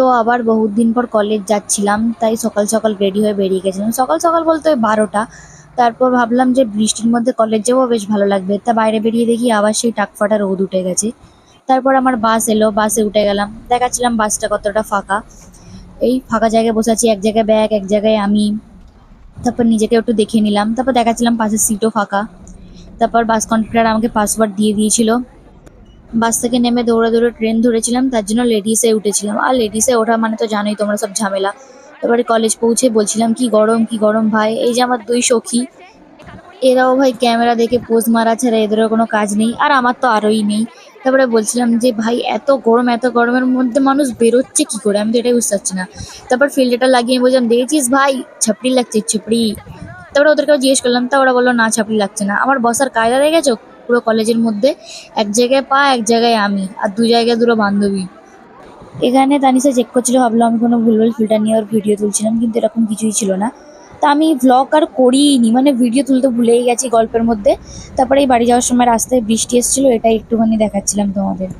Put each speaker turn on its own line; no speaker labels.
তো আবার বহুত দিন পর কলেজ যাচ্ছিলাম, তাই সকাল সকাল রেডি হয়ে বেরিয়ে গেছিলাম। সকাল সকাল বলতে ওই বারোটা। তারপর ভাবলাম যে বৃষ্টির মধ্যে কলেজ যাব, বেশ ভালো লাগবে। তা বাইরে বেরিয়ে দেখি আবার সেই টাকফাটা রোদ উঠে গেছে। তারপর আমার বাস এলো বাসে উঠে গেলাম। দেখাচ্ছিলাম বাসটা কতটা ফাঁকা। এই ফাঁকা জায়গায় বসে আছি, এক জায়গায় ব্যাগ এক জায়গায় আমি। তারপর নিজেকে একটু দেখে নিলাম। তারপর দেখাচ্ছিলাম পাশের সিটও ফাঁকা। তারপর বাস কন্ডাক্টর আমাকে পাসওয়ার্ড দিয়ে দিয়েছিল। বাস থেকে নেমে দৌড়ে দৌড়ে ট্রেন ধরেছিলাম, তার জন্য লেডিসে উঠেছিলাম। আর লেডিসে ওঠা মানে তো জানোই তোমরা সব ঝামেলা। তারপরে কলেজ পৌঁছে বলছিলাম, কি গরম কি গরম ভাই? এই যে আমার দুই সখী। এরাও ভাই ক্যামেরা দেখে পোজ মারা ছাড়া এদেরও কোনো কাজ নেই, আর আমার তো আরোই নেই। তারপরে বলছিলাম যে, ভাই, এত গরম, এত গরমের মধ্যে মানুষ বেরোচ্ছে কি করে? আমি তো এটাই বুঝতে পারছি না। তারপর ফিল্টারটা লাগিয়ে বলছিলাম দেখেছিস ভাই ছাপড়ি লাগছে ছাপড়ি তারপরে ওদেরকেও জিজ্ঞেস করলাম, তা ওরা বলল, না ছাপড়ি লাগছে না। আমার বসার কায়দা দেখেছ? পুরো কলেজের মধ্যে এক জায়গায় পা, এক জায়গায় আমি আর দু জায়গায় দুটো বান্ধবী। এখানে তানিসা চেক করছিল ভাবলো আমি কোনো ভুলভাল ফিল্টার নিয়ে ওর ভিডিও তুলছিলাম, কিন্তু এরকম কিছুই ছিল না। তা আমি ভ্লগ আর করিনি মানে ভিডিও তুলতে ভুলেই গেছি গল্পের মধ্যে। তারপরে এই বাড়ি যাওয়ার সময় রাস্তায় বৃষ্টি এসেছিল, এটাই একটুখানি দেখাচ্ছিলাম তোমাদের।